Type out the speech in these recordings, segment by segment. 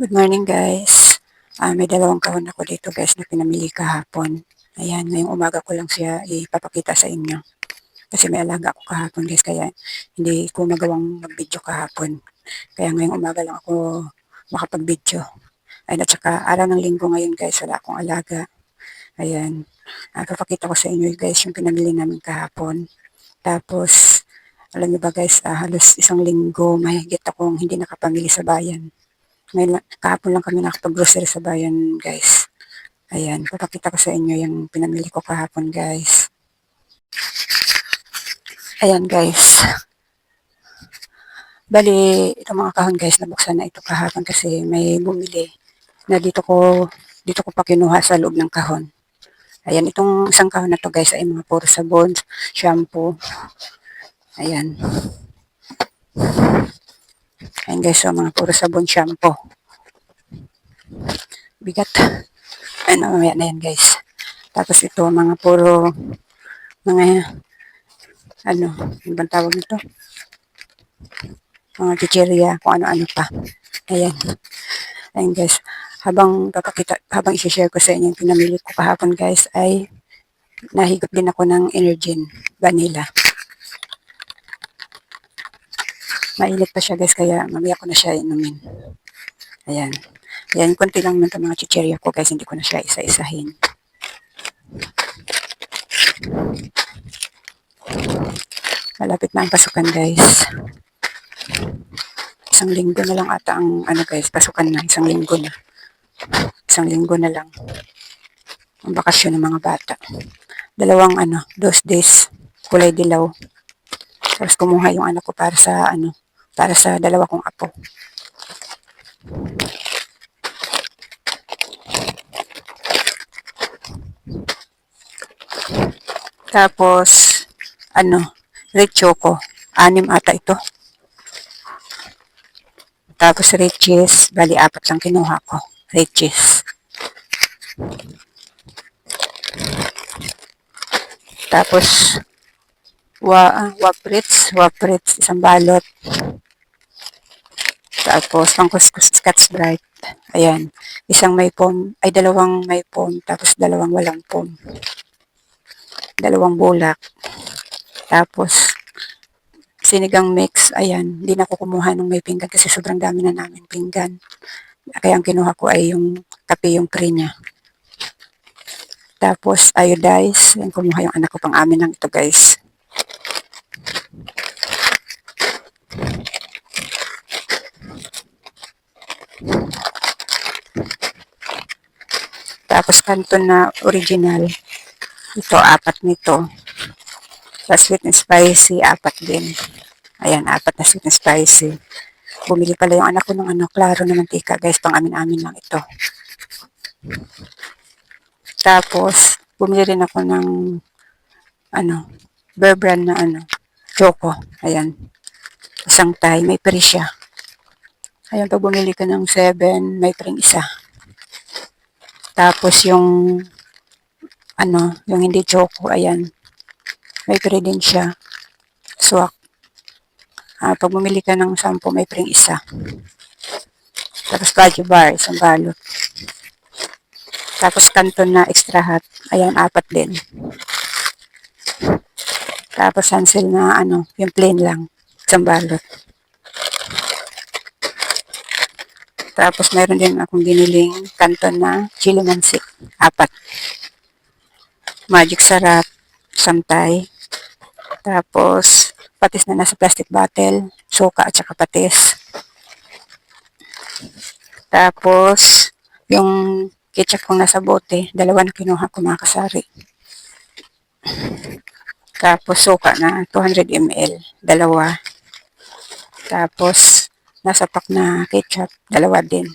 Good morning guys. Ah, may dalawang kahon ako dito guys na pinamili kahapon. Ayan, ngayong umaga ko lang siya ipapakita sa inyo. Kasi may alaga ako kahapon guys, kaya hindi ko magawang mag-video kahapon. Kaya ngayong umaga lang ako makapag-video. Ayun, at saka araw ng linggo ngayon guys, wala akong alaga. Ayan, ah, papakita ko sa inyo guys yung pinamili namin kahapon. Tapos, alam niyo ba guys, ah, halos isang linggo mahigit akong hindi nakapamili sa bayan. Ngayon, kahapon lang kami nakapag-grocery sa bayan, guys. Ayan, papakita ko sa inyo yung pinamili ko kahapon, guys. Ayan, guys. Bali, itong mga kahon, guys, nabuksan na ito kahapon kasi may bumili na dito ko, dito ko pa kinuha sa loob ng kahon. Ayan, itong isang kahon na to, guys, ay mga puro sabon, shampoo. Ayan. Ayan guys, so mga puro sabon shampoo. Bigat. Ano, mamaya na yan guys. Tapos ito, mga puro, mga, ano, ano bang tawag nito? Mga chicheria, kung ano-ano pa. Ayan. Ayan guys. Habang papakita, habang isi-share ko sa inyo yung pinamili ko kahapon guys, ay nahigop din ako ng Energin Vanilla. Mainit pa siya guys, kaya mamaya ko na siya inumin. Ayan. Ayan, konti lang naman ito mga chicherya ko guys, hindi ko na siya isa-isahin. Malapit na ang pasukan guys. Isang linggo na lang ata ang ano guys, pasukan na. Isang linggo na. Isang linggo na lang. Ang bakasyon ng mga bata. Dalawang ano, those days, kulay dilaw. Tapos kumuha yung anak ko para sa ano, para sa dalawa kong apo. Tapos, ano, red choco. Anim ata ito. Tapos red cheese. Bali, apat lang kinuha ko. Red cheese. Tapos, wa, waprits. Waprits, isang balot. Tapos, pangkuskus Scotch Bright. Ayan. Isang may foam, ay dalawang may foam, tapos dalawang walang foam. Dalawang bulak. Tapos, sinigang mix. Ayan. Hindi na ako kumuha ng may pinggan kasi sobrang dami na namin pinggan. Kaya ang kinuha ko ay yung kape yung pre niya. Tapos, iodize. Yan, kumuha yung anak ko pang amin ng ito, guys. Kanton na original. Ito, apat nito. Sa sweet and spicy, apat din. Ayan, apat na sweet and spicy. Bumili pala yung anak ko ng ano, klaro na mantika, guys. Pang amin-amin lang ito. Tapos, bumili rin ako ng ano, Bear Brand na ano, choco. Ayan. Isang tay, may pre siya. Ayan, pag bumili ka ng 7, may pring isa. Tapos yung ano, yung hindi choco, ayan. May pre din siya. Swak. Ah, pag bumili ka ng 10, may pring isa. Tapos Kaji Bar, isang balot. Tapos kanton na extra hot. Ayan, apat din. Tapos Hansel na ano, yung plain lang. Isang balot. Tapos meron din akong biniling kanton na chili mansik. Apat. Magic sarap. Samtay. Tapos patis na nasa plastic bottle. Suka at saka patis. Tapos yung ketchup kong nasa bote. Dalawa na kinuha ko mga kasari. Tapos suka na 200 ml. Dalawa. Tapos nasa pack na ketchup, dalawa din.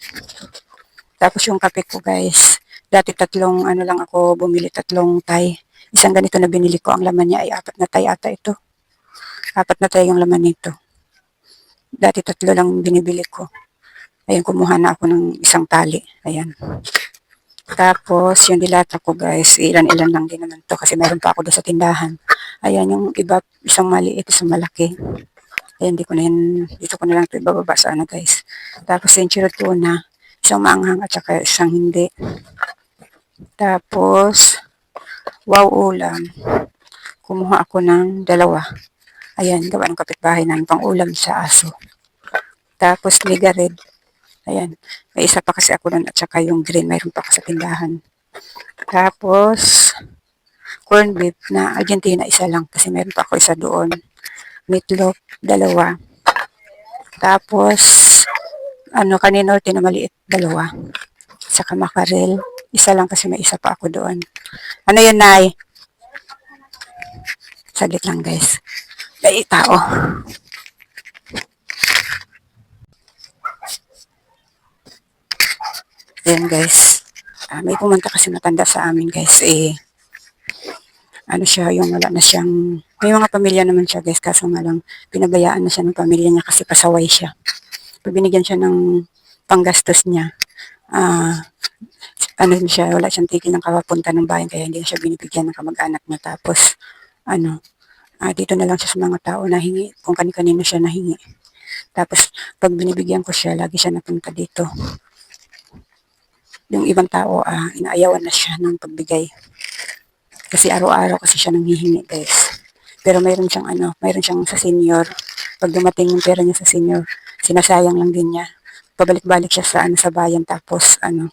Tapos yung kape ko guys, dati tatlong ano lang ako bumili, tatlong tay. Isang ganito na binili ko, ang laman niya ay apat na tay ata ito. Apat na tay yung laman nito. Dati tatlo lang binibili ko. Ayan, kumuha na ako ng isang tali. Ayan. Tapos, yung dilata ko guys, ilan-ilan lang din naman to kasi meron pa ako doon sa tindahan. Ayan, yung iba, isang maliit, isang malaki. Ayan, hindi ko na yan, dito ko na lang ito ibababa sa ano guys. Tapos chirot tuna, Isang maanghang at saka isang hindi. Tapos, wow ulam. Kumuha ako ng dalawa. Ayan, gawa ng kapitbahay namin pang ulam sa aso. Tapos, mega red. Ayan, may isa pa kasi ako doon at saka yung green, mayroon pa ako sa tindahan. Tapos, corn beef na Argentina isa lang kasi meron pa ako isa doon. Meatloaf, dalawa. Tapos, ano, kaninorte na maliit, dalawa. Saka makarel, isa lang kasi may isa pa ako doon. Ano yun, Nay? Saglit lang, guys. May tao. Ayan, guys. Ah, may pumunta kasi matanda sa amin, guys. Eh, ano siya, yung wala na siyang, may mga pamilya naman siya, guys. Kaso nga lang, pinabayaan na siya ng pamilya niya kasi pasaway siya. Pag siya ng panggastos niya, ah, ano siya, wala siyang tigil ng kapapunta ng bayan kaya hindi siya binibigyan ng kamag-anak niya. Tapos, ano, ah, dito na lang siya sa mga tao na hingi, kung kani-kanino siya nahingi. Tapos, pag binibigyan ko siya, lagi siya napunta dito. Yung ibang tao, ah, inaayawan na siya ng pagbigay. Kasi araw-araw kasi siya nanghihingi, guys. Pero mayroon siyang ano, mayroon siyang sa senior. Pag dumating yung pera niya sa senior, sinasayang lang din niya. Pabalik-balik siya sa ano sa bayan tapos ano,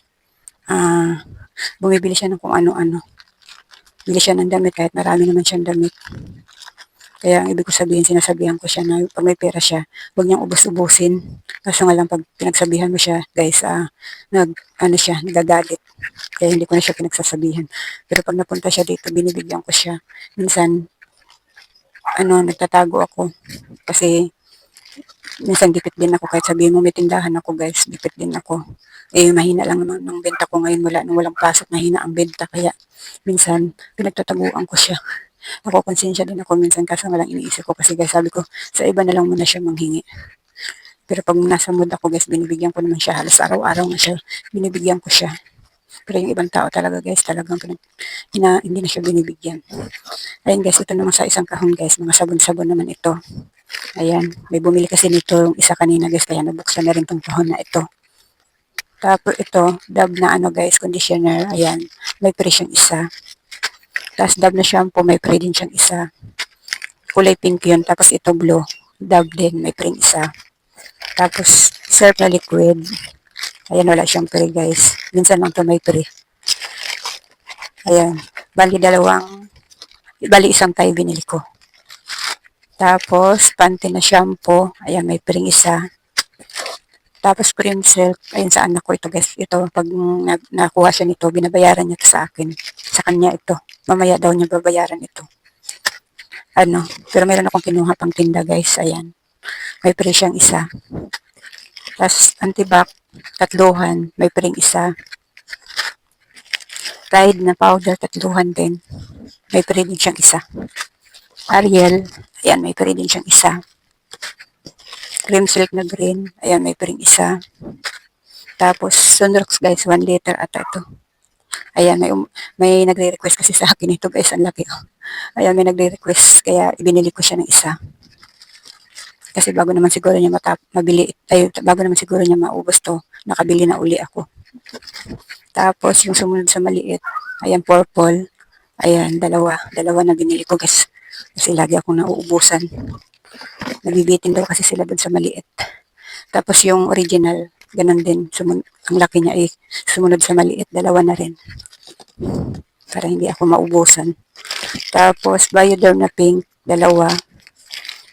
ah, bumibili siya ng kung ano-ano. Bili siya ng damit kahit marami naman siyang damit. Kaya ang ibig ko sabihin, sinasabihan ko siya na pag may pera siya, huwag niyang ubus-ubusin. Kaso nga lang pag pinagsabihan mo siya, guys, ah, nag, ano siya, nagagalit. Kaya hindi ko na siya pinagsasabihan. Pero pag napunta siya dito, binibigyan ko siya. Minsan, ano, nagtatago ako. Kasi, minsan dipit din ako. Kahit sabihin mo may tindahan ako, guys, dipit din ako. Eh, mahina lang naman ng benta ko ngayon mula nung walang pasok, mahina ang benta. Kaya, minsan, pinagtataguan ko siya. Ako, konsensya din ako minsan kasi walang iniisip ko kasi guys, sabi ko, sa iba na lang muna siya manghingi. Pero pag nasa mood ako guys, binibigyan ko naman siya. Halos araw-araw na siya, binibigyan ko siya. Pero yung ibang tao talaga guys, talagang pinag, ina, hindi na siya binibigyan. Ayun guys, ito naman sa isang kahon guys, mga sabon-sabon naman ito. Ayan, may bumili kasi nito yung isa kanina guys, kaya nabuksan na rin tong kahon na ito. Tapos ito, dab na ano guys, conditioner, ayan, may presyong isa. Tapos dab na shampoo, may pre din siyang isa. Kulay pink yun. Tapos ito blue. Dab din, may pre isa. Tapos surf na liquid. Ayan, wala siyang pre guys. Minsan lang to may pre. Ayan. Bali dalawang, bali isang tayo binili ko. Tapos, panty na shampoo. Ayan, may pre isa. Tapos cream silk, ayun sa anak ko ito guys. Ito, pag na, nakuha siya nito, binabayaran niya ito sa akin. Sa kanya ito. Mamaya daw niya babayaran ito. Ano, pero meron akong kinuha pang tinda guys. Ayan. May pre siyang isa. Tapos antibac, tatluhan. May pre isa. Tide na powder, tatluhan din. May pre din siyang isa. Ariel, ayan, may pre din siyang isa cream silk na green. Ayan, may pring isa. Tapos, Sunrox guys, 1 liter ata ito. Ayan, may, um, may nagre-request kasi sa akin ito guys, ang laki. Oh. Ayan, may nagre-request, kaya ibinili ko siya ng isa. Kasi bago naman siguro niya matap, mabili, ay, bago naman siguro niya maubos to, nakabili na uli ako. Tapos, yung sumunod sa maliit, ayan, purple. Ayan, dalawa. Dalawa na binili ko guys. Kasi lagi akong nauubusan. Nabibitin daw kasi sila doon sa maliit. Tapos yung original, ganun din. Sumun ang laki niya ay sumunod sa maliit. Dalawa na rin. Para hindi ako maubusan. Tapos, Bioderm na pink, dalawa.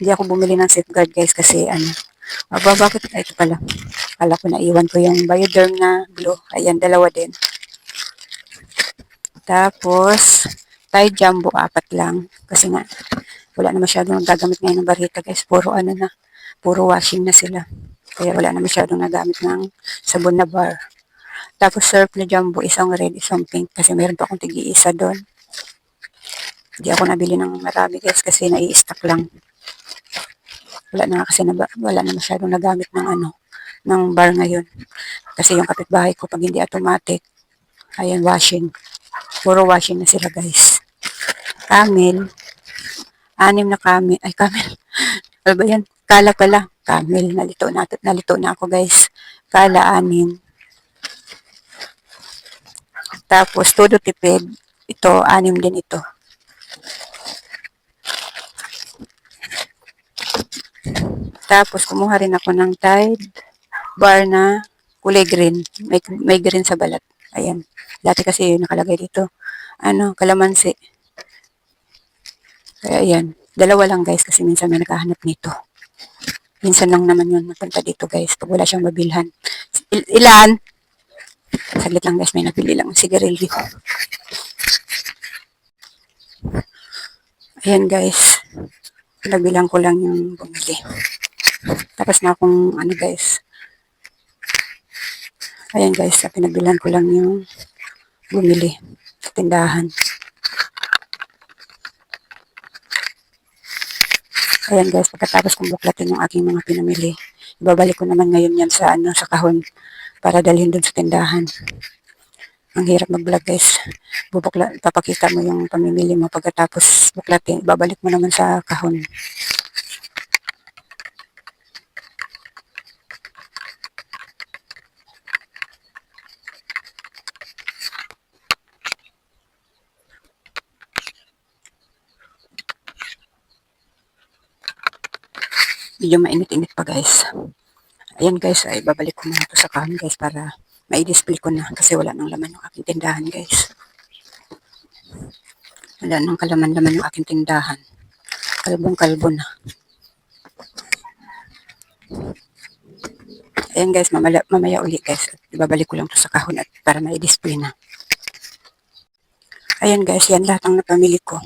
Hindi ako bumili ng safeguard guys kasi ano, Aba, bakit? Ay, ito pala. Kala ko naiwan ko yung Bioderm na blue. Ayan, dalawa din. Tapos, Tide Jumbo, apat lang. Kasi nga, wala na masyadong nagagamit ngayon ng barita guys. Puro ano na, puro washing na sila. Kaya wala na masyadong nagamit ng sabon na bar. Tapos surf na jumbo, isang red, isang pink. Kasi meron pa akong tigi-isa doon. Hindi ako nabili ng marami guys kasi nai-stock lang. Wala na kasi na, wala na masyadong nagamit ng ano, ng bar ngayon. Kasi yung kapitbahay ko pag hindi automatic, ayan washing. Puro washing na sila guys. Camel, anim na kami, ay kamel, ano ba yan? Kala pala, kamel, nalito na, nalito na ako guys. Kala anim, Tapos, todo tipid. Ito, anim din ito. Tapos, kumuha rin ako ng Tide bar na kulay green. May, may green sa balat. Ayan. Dati kasi nakalagay dito. Ano, kalamansi. Kaya ayan. Dalawa lang guys kasi minsan may nakahanap nito. Minsan lang naman yun napunta dito guys pag wala siyang mabilhan. Il- ilan? Saglit lang guys, may nabili lang ng sigarilyo. Ayan guys. Pinabilang ko lang yung bumili. Tapos na akong ano guys. Ayan guys, pinabilan ko lang yung bumili sa tindahan. Ayan guys, pagkatapos kong buklatin yung aking mga pinamili, ibabalik ko naman ngayon yan sa ano sa kahon para dalhin dun sa tindahan. Ang hirap mag-vlog guys. Bubukla, papakita mo yung pamimili mo pagkatapos buklatin, ibabalik mo naman sa kahon. Medyo mainit-init pa guys. Ayan guys, ay babalik ko muna ito sa kahon guys para mai-display ko na kasi wala nang laman yung aking tindahan guys. Wala nang kalaman-laman yung aking tindahan. Kalbong-kalbo na. Ayan guys, mamaya, mamaya uli guys. Ibabalik ko lang to sa kahon at para mai-display na. Ayan guys, yan lahat ang napamili ko.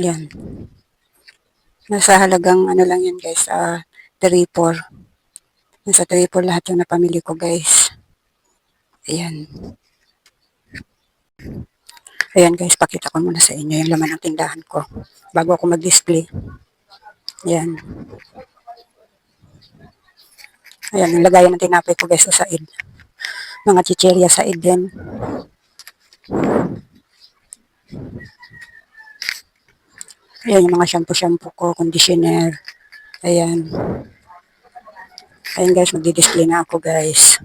Yan. Nasa halagang ano lang yan guys, uh, 3-4. Nasa 3-4 lahat yung napamili ko guys. Ayan. Ayan guys, pakita ko muna sa inyo yung laman ng tindahan ko bago ako mag-display. Ayan. Ayan, yung lagayan ng tinapay ko guys sa said. Mga chicherya sa din. Ayan yung mga shampoo-shampoo ko, conditioner. Ayan. Ayan guys, magdi-display na ako guys.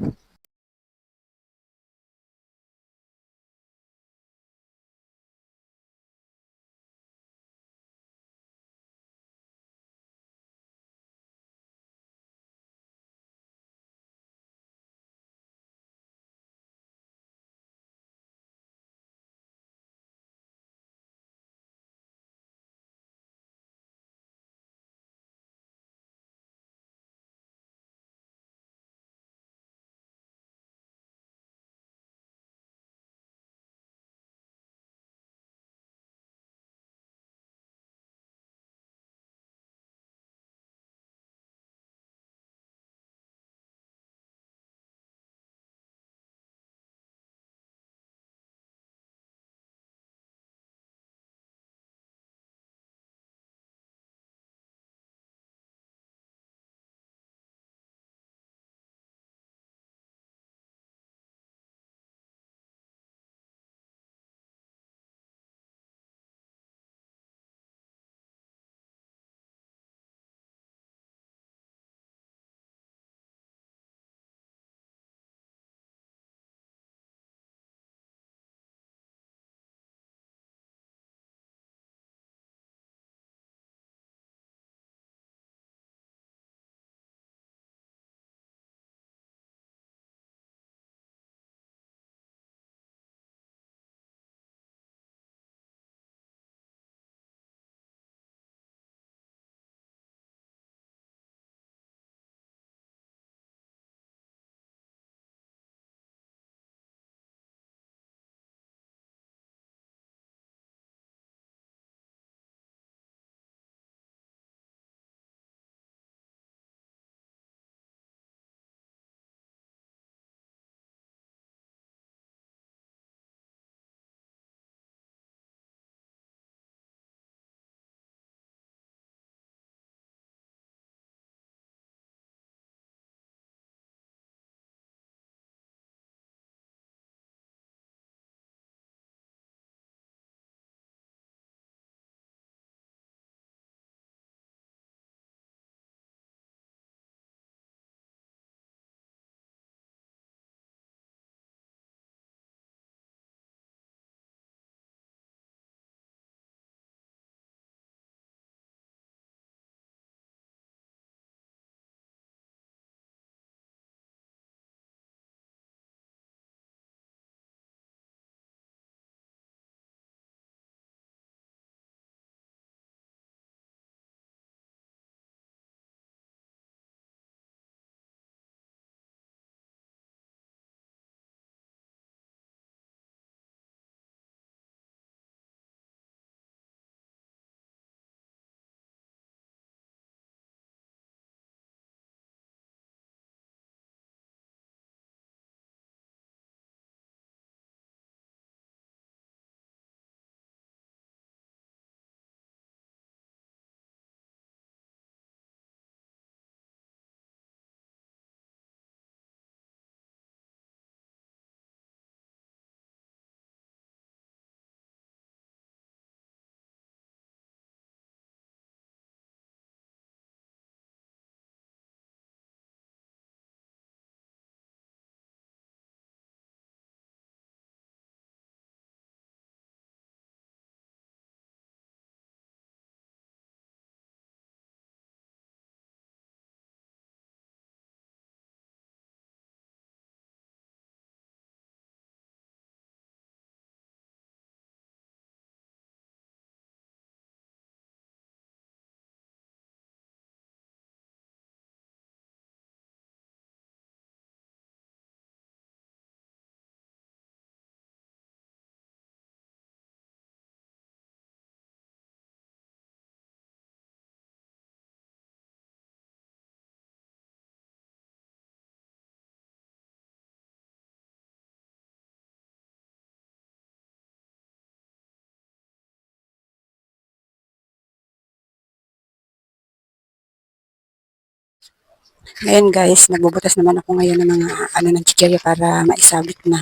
Ngayon guys, nagbubutas naman ako ngayon ng mga ano ng chichirya para maisabit na.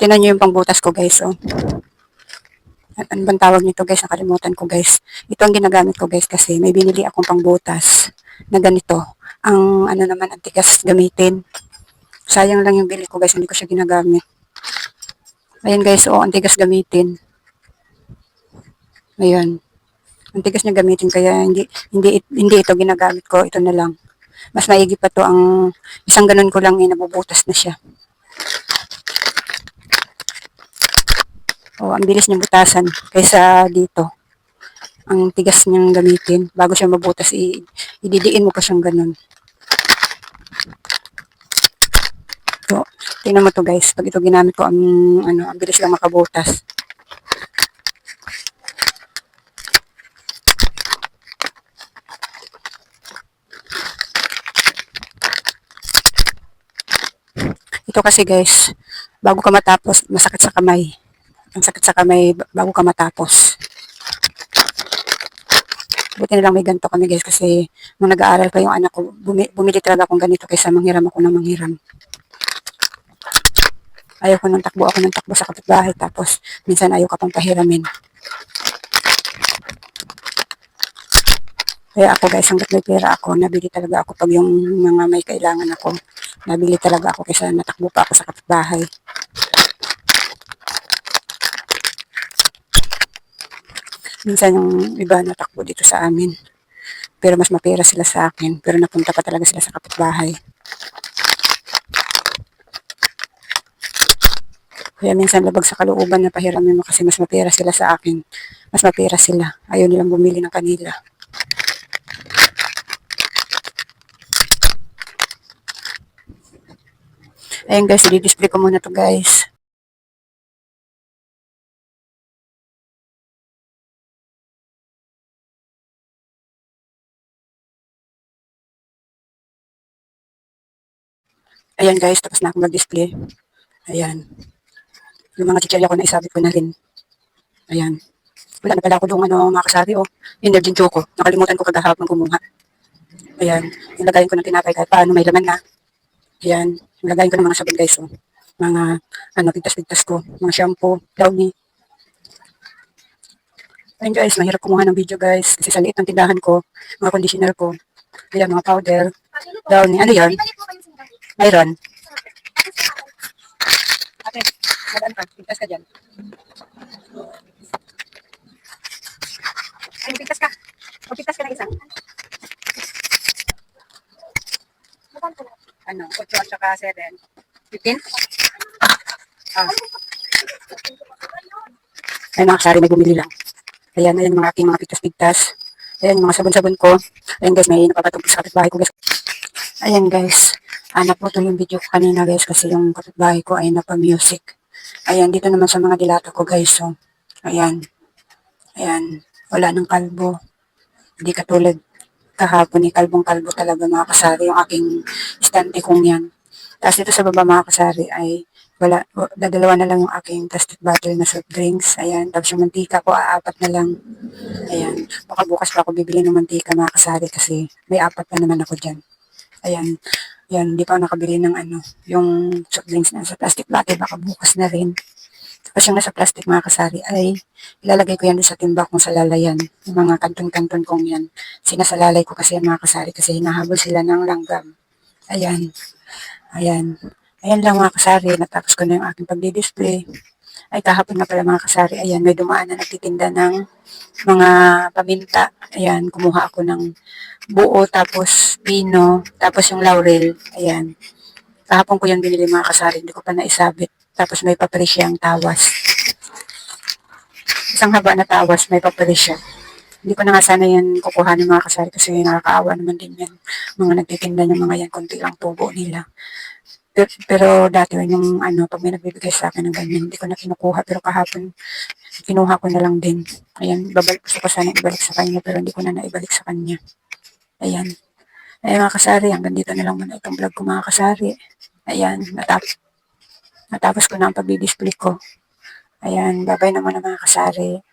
Tinan nyo yung pangbutas ko guys, oh. Ano bang tawag nito guys? Nakalimutan ko guys. Ito ang ginagamit ko guys kasi may binili akong pangbutas na ganito. Ang ano naman, ang tigas gamitin. Sayang lang yung bili ko guys, hindi ko siya ginagamit. Ayan guys, oh, ang tigas gamitin. Ayan. Ang tigas niya gamitin kaya hindi hindi hindi ito ginagamit ko, ito na lang. Mas maigi pa to ang isang ganun ko lang eh, nabubutas na siya. Oh, ang bilis niyang butasan kaysa dito. Ang tigas niyang gamitin. Bago siya mabutas, i ididiin mo pa siyang ganun. So, tingnan mo to guys. Pag ito ginamit ko, ang, ano, ang bilis lang makabutas. Ito kasi guys, bago ka matapos, masakit sa kamay. Ang sakit sa kamay bago ka matapos. Buti na lang may ganito kami guys kasi nung nag-aaral pa yung anak ko, bumi bumili talaga akong ganito kaysa manghiram ako ng manghiram. Ayaw ko nang takbo ako ng takbo sa kapitbahay tapos minsan ayaw ka pang pahiramin. Kaya ako guys, hanggat may pera ako, nabili talaga ako pag yung mga may kailangan ako. Nabili talaga ako kaysa natakbo pa ako sa kapitbahay. Minsan yung iba natakbo dito sa amin. Pero mas mapera sila sa akin. Pero napunta pa talaga sila sa kapitbahay. Kaya minsan labag sa kalooban na pahiramin mo kasi mas mapera sila sa akin. Mas mapera sila. Ayaw nilang bumili ng kanila. Ayan guys, i-display ko muna to guys. Ayan guys, tapos na akong mag-display. Ayan. Yung mga chichirya ko na isabit ko na rin. Ayan. Wala na pala ako doon ano, mga kasabi oh. Energy choco. Nakalimutan ko kagahapon kumuha. Ayan. Nilagayin ko ng tinapay kahit paano may laman na. Ayan. Nilagayin ko ng mga sabon guys oh. Mga ano, pigtas-pigtas ko. Mga shampoo, downy. Ayan guys, mahirap kumuha ng video guys. Kasi sa liit ng tindahan ko, mga conditioner ko. Ayan, mga powder, downy. Ano yan? Mayroon. Ate, madaan ka. Pigtas ka dyan. Ay, pigtas ka. Pagpigtas ka ng isang. Ano, 8 at saka 7. 15? Ah. Ay, mga kasari, may bumili lang. Ayan, ayan mga aking mga pigtas-pigtas. Ayan, mga sabon-sabon ko. Ayan guys, may napapatugis sa kapitbahay ko guys. Ayan guys, ah, naputol yung video ko kanina guys kasi yung kapitbahay ko ay napa-music. Ayan, dito naman sa mga dilata ko guys. So, ayan. Ayan, wala ng kalbo. Hindi katulad kahapon ni kalbong-kalbo talaga mga kasari yung aking stante kong yan. Tapos dito sa baba mga kasari ay wala, dadalawa na lang yung aking plastic bottle na soft drinks. Ayan, tapos yung mantika ko, aapat na lang. Ayan, baka bukas pa ako bibili ng mantika mga kasari kasi may apat pa naman ako dyan. Ayan. Yan, hindi pa ako nakabili ng ano, yung soft drinks na sa plastic bottle, baka bukas na rin. Tapos yung nasa plastic mga kasari ay ilalagay ko yan sa timba kong sa lalayan. Yung mga kanton-kanton kong yan. Sinasalalay ko kasi yung mga kasari kasi hinahabol sila ng langgam. Ayan. Ayan. Ayan lang mga kasari. Natapos ko na yung aking pagdi-display. Ay kahapon na pala mga kasari. Ayan, may dumaan na nagtitinda ng mga paminta. Ayan, kumuha ako ng buo, tapos pino, tapos yung laurel. Ayan. Kahapon ko yan binili mga kasari, hindi ko pa naisabit. Tapos may papel siyang tawas. Isang haba na tawas, may papel siya. Hindi ko na nga sana yan kukuha ng mga kasari kasi nakakaawa naman din yan. Mga nagtitinda ng mga yan, konti lang tubo nila. Pero, pero dati yung ano, pag may nagbibigay sa akin ng ganyan, hindi ko na kinukuha. Pero kahapon, kinuha ko na lang din. Ayan, babalik ko sana ibalik sa kanya pero hindi ko na naibalik sa kanya. Ayan. Ayan mga kasari, hanggang dito na lang muna itong vlog ko mga kasari. Ayan, natapos, natapos ko na ang pag-display ko. Ayan, babay naman mga kasari.